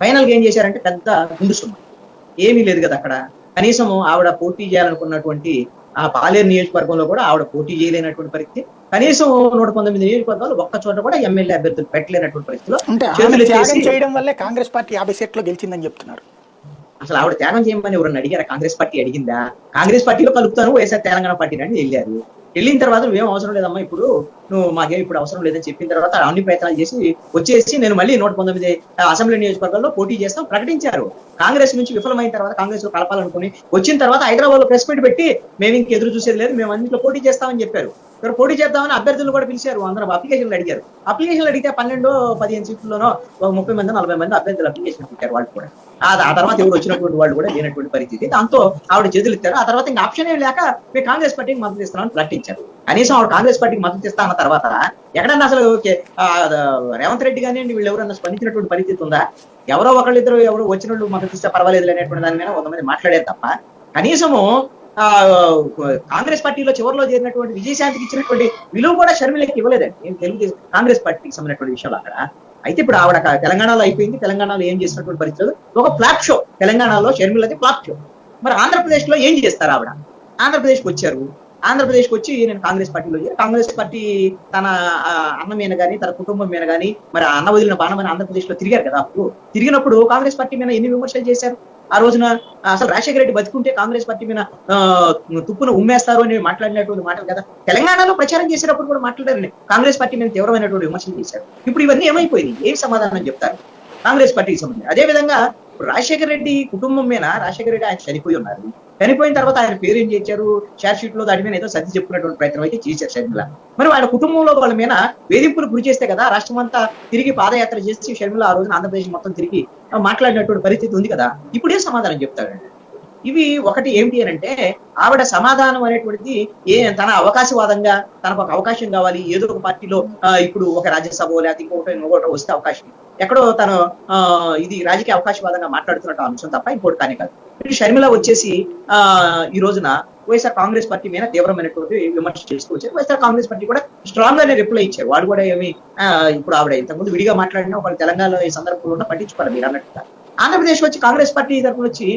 ఫైనల్గా ఏం చేశారంటే పెద్ద గుండు ఏమీ లేదు కదా అక్కడ. కనీసం ఆవిడ పోటీ చేయాలనుకున్నటువంటి ఆ పాలేరు నియోజకవర్గంలో కూడా ఆవిడ పోటీ చేయలేనటువంటి పరిస్థితి. కనీసం నూట పంతొమ్మిది నియోజకవర్గాలు ఒక్క చోట కూడా ఎమ్మెల్యే అభ్యర్థులు పెట్టలేనటువంటి పరిస్థితిలో చేయడం వల్లే కాంగ్రెస్ పార్టీ యాభై సీట్లో గెలిచిందని చెప్తున్నారు. అసలు ఆవిడ త్యాగం చేయమని ఎవరన్నా అడిగారా? కాంగ్రెస్ పార్టీ అడిగిందా? కాంగ్రెస్ పార్టీలో కలుపుతాను వైఎస్ఆర్ తెలంగాణ పార్టీ అని వెళ్ళారు. వెళ్ళిన తర్వాత నువ్వేం అవసరం లేదమ్మా ఇప్పుడు నువ్వు మాకేం ఇప్పుడు అవసరం లేదని చెప్పిన తర్వాత అన్ని ప్రయత్నాలు చేసి వచ్చేసి నేను మళ్ళీ నూట పంతొమ్మిది అసెంబ్లీ నియోజకవర్గాల్లో పోటీ చేస్తాం ప్రకటించారు. కాంగ్రెస్ నుంచి విఫలమైన తర్వాత కాంగ్రెస్లో కలపాలనుకుని వచ్చిన తర్వాత హైదరాబాద్లో ప్రెస్ మీట్ పెట్టి మేము ఇంక ఎదురు చూసేది లేదు మేము అన్నింటిలో పోటీ చేస్తామని చెప్పారు. ఇక్కడ పోటీ చేద్దామని అభ్యర్థులు కూడా పిలిచారు అందరూ. అప్లికేషన్లు అడిగారు. అప్లికేషన్లు అడిగితే పన్నెండు పదిహేను సీట్లలోనో ఒక ముప్పై మంది నలభై మంది అభ్యర్థులు అప్లికేషన్ పెట్టారు వాళ్ళు కూడా. ఆ తర్వాత ఎవరు వచ్చినటువంటి వాళ్ళు కూడా లేనటువంటి పరిస్థితి. దాంతో ఆవిడ చేతులు ఇచ్చారు ఆ తర్వాత ఇంకా ఆప్షన్ ఏం లేక మేము కాంగ్రెస్ పార్టీకి మద్దతు ఇస్తామని ప్రకటించారు. కనీసం ఆవిడ కాంగ్రెస్ పార్టీకి మద్దతు ఇస్తా అన్న తర్వాత ఎక్కడన్నా అసలు రేవంత్ రెడ్డి కానీ వీళ్ళు ఎవరన్నా స్పందించినటువంటి పరిస్థితి ఉందా? ఎవరో ఒకళ్ళిద్దరు ఎవరు వచ్చినట్లు మద్దతు ఇస్తే పర్వాలేదు అనేటువంటి దాని మీద కొంతమంది మాట్లాడేది తప్ప కనీసము కాంగ్రెస్ పార్టీలో చివరిలో చేరినటువంటి విజయశాంతికి ఇచ్చినటువంటి విలువ కూడా షర్మిలకి ఇవ్వలేదండి. తెలుగుదేశం కాంగ్రెస్ పార్టీకి సంబంధించినటువంటి విషయాలు అక్కడ. అయితే ఇప్పుడు ఆవిడ తెలంగాణలో అయిపోయింది. తెలంగాణలో ఏం చేసినటువంటి పరిస్థితులు? ఒక ఫ్లాప్ షో. తెలంగాణలో షర్మిలది ఫ్లాప్ షో. మరి ఆంధ్రప్రదేశ్లో ఏం చేస్తారు ఆవిడ? ఆంధ్రప్రదేశ్కి వచ్చారు. ఆంధ్రప్రదేశ్కి వచ్చి నేను కాంగ్రెస్ పార్టీలో కాంగ్రెస్ పార్టీ తన ఆ, అన్న మీద కానీ తన కుటుంబం మీద కానీ మరి అన్న వదిలిన బాణమైన ఆంధ్రప్రదేశ్లో తిరిగారు కదా అప్పుడు. తిరిగినప్పుడు కాంగ్రెస్ పార్టీ మీద ఎన్ని విమర్శలు చేశారు? ఆ రోజున అసలు రాజశేఖర రెడ్డి బతుకుంటే కాంగ్రెస్ పార్టీ మీద తుప్పును ఉమ్మేస్తారు అని మాట్లాడినటువంటి మాటలు కదా. తెలంగాణలో ప్రచారం చేసేటప్పుడు కూడా మాట్లాడారండి. కాంగ్రెస్ పార్టీ మీద తీవ్రమైనటువంటి విమర్శలు చేశారు. ఇప్పుడు ఇవన్నీ ఏమైపోయింది? ఏం సమాధానం చెప్తారు? కాంగ్రెస్ పార్టీకి సంబంధించి. అదే విధంగా రాజశేఖర రెడ్డి కుటుంబం మీద రాజశేఖర రెడ్డి ఆయన చనిపోయి ఉన్నారు. చనిపోయిన తర్వాత ఆయన పేరు ఏం చేశారు షేర్ షీట్లో దాని మీద ఏదో సర్ది చెప్పుకునేటువంటి ప్రయత్నం అయితే చేశారు షర్మిల. మరి వాళ్ళ కుటుంబంలో వాళ్ళ మీద వేధింపులు గురి చేస్తే కదా రాష్ట్రం అంతా తిరిగి పాదయాత్ర చేసి షర్మిల ఆ రోజున ఆంధ్రప్రదేశ్ మొత్తం తిరిగి మాట్లాడినటువంటి పరిస్థితి ఉంది కదా. ఇప్పుడే సమాధానం చెప్తాడండి ఇవి ఒకటి ఏమిటి అని అంటే ఆవిడ సమాధానం అనేటువంటిది ఏ తన అవకాశవాదంగా తనకు ఒక అవకాశం కావాలి ఏదో ఒక పార్టీలో ఇప్పుడు ఒక రాజ్యసభ లేకపోతే ఇంకొకటి ఇంకొకటి వస్తే అవకాశం. ఎక్కడో తను ఆ, ఇది రాజకీయ అవకాశవాదంగా మాట్లాడుతున్నట్టు అంశం తప్ప ఇంకోటి కానీ కాదు. షర్మిల వచ్చేసి ఆ ఈ రోజున వైఎస్ఆర్ కాంగ్రెస్ పార్టీ మీద తీవ్రమైనటువంటి విమర్శ చేస్తూ వచ్చారు. వైఎస్ఆర్ కాంగ్రెస్ పార్టీ కూడా స్ట్రాంగ్ గానే రిప్లై ఇచ్చారు. వాడు కూడా ఏమి ఇప్పుడు ఆవిడ ఇంతకుముందు విడిగా మాట్లాడినా వాళ్ళు తెలంగాణలో ఈ సందర్భంలో ఉన్న పట్టించుకోవాలి మీరు అన్నట్టుగా. ఆంధ్రప్రదేశ్ వచ్చి కాంగ్రెస్ పార్టీ తరఫున వచ్చి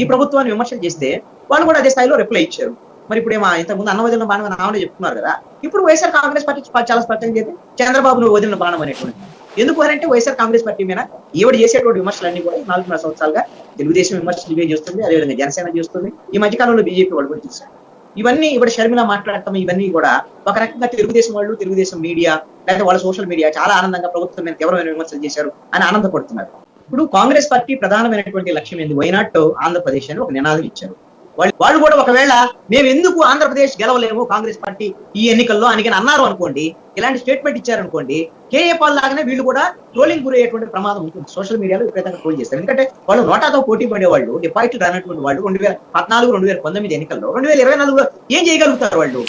ఈ ప్రభుత్వాన్ని విమర్శలు చేస్తే వాళ్ళు కూడా అదే స్థాయిలో రిప్లై ఇచ్చారు. మరి ఇప్పుడు ఏమో ఇంతకుముందు అన్న వదిలిన బాణం అని ఆమె చెప్తున్నారు కదా. ఇప్పుడు వైఎస్ఆర్ కాంగ్రెస్ పార్టీ చాలా స్పష్టంగా చెప్పి చంద్రబాబు నువ్వు వదిలిన బాణం అనేటువంటి ఎందుకు అంటే వైఎస్ఆర్ కాంగ్రెస్ పార్టీ మీద ఈవిడ చేసేటువంటి విమర్శలన్నీ కూడా నాలుగున్నర సంవత్సరాలుగా తెలుగుదేశం విమర్శలు ఇవే చేస్తుంది అదేవిధంగా జనసేన చేస్తుంది. ఈ మధ్యకాలంలో బీజేపీ వాళ్ళు కూడా చేస్తారు ఇవన్నీ ఇప్పుడు షర్మిల మాట్లాడటం ఇవన్నీ కూడా ఒక రకంగా తెలుగుదేశం వాళ్ళు తెలుగుదేశం మీడియా లేదా వాళ్ళ సోషల్ మీడియా చాలా ఆనందంగా ప్రభుత్వం మీద తీవ్రమైన విమర్శలు చేశారు అని ఆనందపడుతున్నారు. ఇప్పుడు కాంగ్రెస్ పార్టీ ప్రధానమైనటువంటి లక్ష్యం ఏంది? వైనాట్ ఆంధ్రప్రదేశ్ అని ఒక నినాదం ఇచ్చారు. వాళ్ళు వాళ్ళు కూడా ఒకవేళ మేము ఎందుకు ఆంధ్రప్రదేశ్ గెలవలేము కాంగ్రెస్ పార్టీ ఈ ఎన్నికల్లో అని అన్నారు అనుకోండి ఇలాంటి స్టేట్మెంట్ ఇచ్చారనుకోండి కేఏ పాల్ లాగానే వీళ్ళు కూడా ట్రోలింగ్ గురయ్యేటువంటి ప్రమాదం ఉంటుంది. సోషల్ మీడియాలో విపరీతంగా ట్రోల్ చేస్తారు. ఎందుకంటే వాళ్ళు నోటాతో పోటీ పడేవాళ్ళు డిపాజిట్ రానటువంటి వాళ్ళు రెండు వేల పద్నాలుగు రెండు వేల పంతొమ్మిది ఎన్నికల్లో రెండు వేల ఇరవై నాలుగులో ఏం చేయగలుగుతారు వాళ్ళు?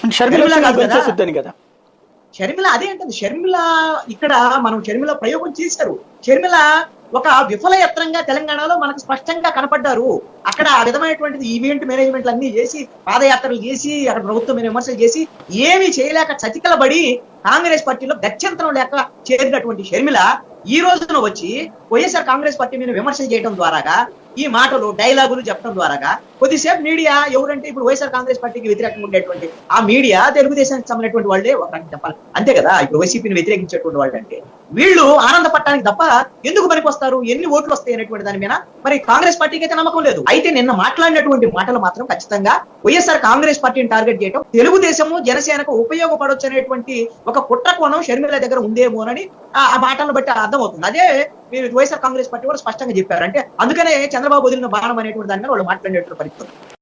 కదా. షర్మిల అదే అంటుంది. షర్మిల ఇక్కడ మనం షర్మిల ప్రయోగం చేశారు. షర్మిల ఒక విఫల యత్నంగా తెలంగాణలో మనకు స్పష్టంగా కనపడ్డారు. అక్కడ ఆ విధమైనటువంటిది ఈవెంట్ మేనేజ్మెంట్ అన్ని చేసి పాదయాత్రలు చేసి అక్కడ ప్రభుత్వం మీద విమర్శలు చేసి ఏమి చేయలేక చతికలబడి కాంగ్రెస్ పార్టీలో గత్యంతరం లేక చేరినటువంటి షర్మిల ఈ రోజున వచ్చి వైఎస్ఆర్ కాంగ్రెస్ పార్టీ మీద విమర్శలు చేయడం ద్వారాగా ఈ మాటలు డైలాగులు చెప్పడం ద్వారాగా కొద్దిసేపు మీడియా ఎవరంటే ఇప్పుడు వైఎస్ఆర్ కాంగ్రెస్ పార్టీకి వ్యతిరేకంగా ఉండేటువంటి ఆ మీడియా తెలుగుదేశానికి సంబంధించినటువంటి వాళ్ళే ఒక రకంగా చెప్పాలి. అంతే కదా? ఇప్పుడు వైసీపీని వ్యతిరేకించేటువంటి వాళ్ళు అంటే వీళ్ళు ఆనందపడటానికి తప్ప ఎందుకు పనికొస్తారు? ఎన్ని ఓట్లు వస్తాయి అనేటువంటి దాని మీద మరి కాంగ్రెస్ పార్టీకి అయితే నమ్మకం లేదు. అయితే నిన్న మాట్లాడినటువంటి మాటలు మాత్రం ఖచ్చితంగా వైఎస్ఆర్ కాంగ్రెస్ పార్టీని టార్గెట్ చేయడం తెలుగుదేశము జనసేనకు ఉపయోగపడొచ్చు అనేటువంటి ఒక కుట్ర కోణం షర్మిల దగ్గర ఉందేమోనని ఆ ఆ మాటలను బట్టి అర్థమవుతుంది. అదే మీరు వైఎస్ఆర్ కాంగ్రెస్ పార్టీ కూడా స్పష్టంగా చెప్పారు. అంటే అందుకనే చంద్రబాబు వదిలిన బాణం అనేటువంటి దాని వాళ్ళు మాట్లాడేటువంటి పరిస్థితి.